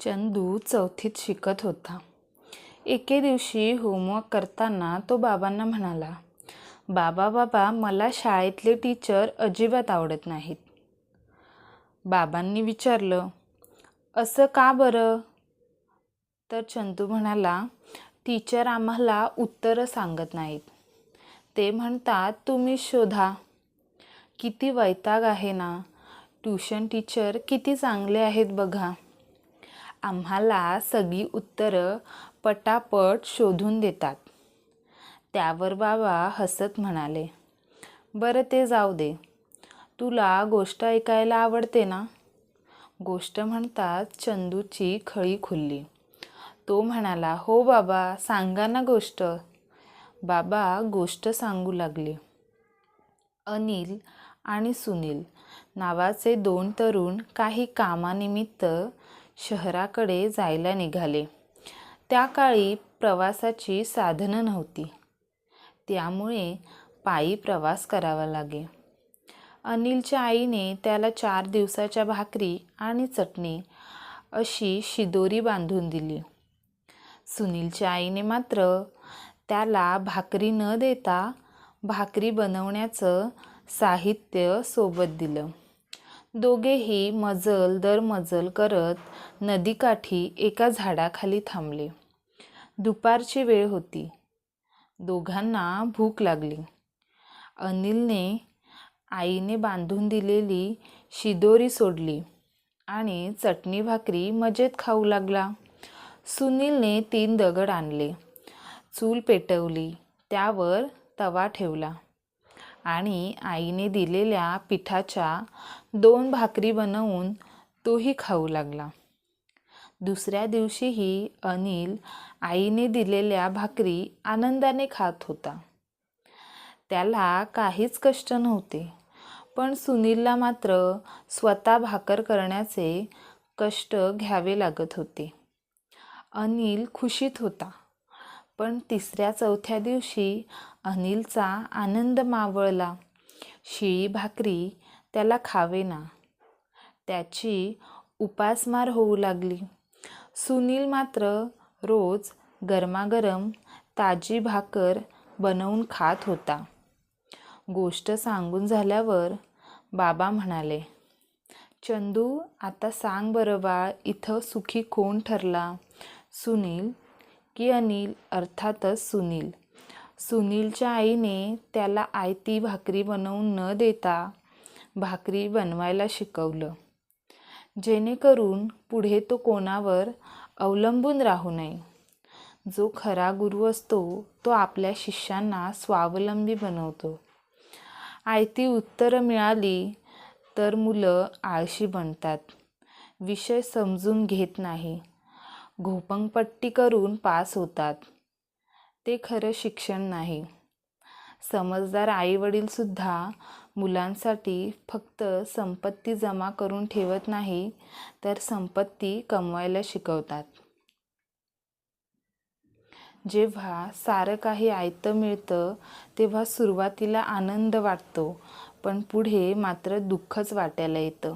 चंदू चौथीत शिकत होता. एके दिवशी होमवर्क करताना तो बाबांना म्हणाला बाबा बाबा मला शाळेतले टीचर अजिबात आवडत नाहीत. बाबांनी विचारलं असं का बरं? तर चंदू म्हणाला टीचर आम्हाला उत्तरं सांगत नाहीत. ते म्हणतात तुम्ही शोधा. किती वैताग आहे ना. ट्यूशन टीचर किती चांगले आहेत बघा. आम्हाला सगळी उत्तरं पटापट शोधून देतात. त्यावर बाबा हसत म्हणाले बरं ते जाऊ दे. तुला गोष्ट ऐकायला आवडते ना? गोष्ट म्हणतात चंदूची खळी खुलली. तो म्हणाला हो बाबा सांगा ना गोष्ट. बाबा गोष्ट सांगू लागले. अनिल आणि सुनील नावाचे दोन तरुण काही कामानिमित्त शहराकडे जायला निघाले. त्या काळी प्रवासाची साधनं नव्हती. त्यामुळे पायी प्रवास करावा लागे. अनिलच्या आईने त्याला चार दिवसाच्या भाकरी आणि चटणी अशी शिदोरी बांधून दिली. सुनीलच्या आईने मात्र त्याला भाकरी न देता भाकरी बनवण्याचं साहित्य सोबत दिलं. दोघेही मजल दर मजल करत नदीकाठी एका झाडाखाली थांबले. दुपारची वेळ होती. दोघांना भूक लागली. अनिलने आईने बांधून दिलेली शिदोरी सोडली आणि चटणी भाकरी मजेत खाऊ लागला. सुनीलने तीन दगड आणले. चूल पेटवली. त्यावर तवा ठेवला. आणि आईने दिलेल्या पिठाच्या दोन भाकरी बनवून तोही खाऊ लागला. दुसऱ्या दिवशीही अनिल आईने दिलेल्या भाकरी आनंदाने खात होता. त्याला काहीच कष्ट नव्हते पण सुनीलला मात्र स्वतः भाकर करण्याचे कष्ट घ्यावे लागत होते. अनिल खुशीत होता. पण तिसऱ्या चौथ्या दिवशी अनिलचा आनंद मावळला. शिळी भाकरी त्याला खावेना. त्याची उपासमार होऊ लागली. सुनील मात्र रोज गरमागरम ताजी भाकर बनवून खात होता. गोष्ट सांगून झाल्यावर बाबा म्हणाले चंदू आता सांग बरं बाळ इथं सुखी कोण ठरला सुनील की अनिल अर्थातच सुनील. सुनीलच्या आईने त्याला आयती भाकरी बनवून न देता भाकरी बनवायला शिकवलं. जेणेकरून पुढे तो कोणावर अवलंबून राहू नये. जो खरा गुरु असतो तो आपल्या शिष्यांना स्वावलंबी बनवतो. आयती उत्तरं मिळाली तर मुलं आळशी बनतात. विषय समजून घेत नाही. घोपंगपट्टी करून पास होतात. ते खरं शिक्षण नाही. समजदार आईवडीलसुद्धा मुलांसाठी फक्त संपत्ती जमा करून ठेवत नाही तर संपत्ती कमवायला शिकवतात. जेव्हा सारं काही आयतं मिळतं तेव्हा सुरुवातीला आनंद वाटतो पण पुढे मात्र दुःखच वाटायला येतं.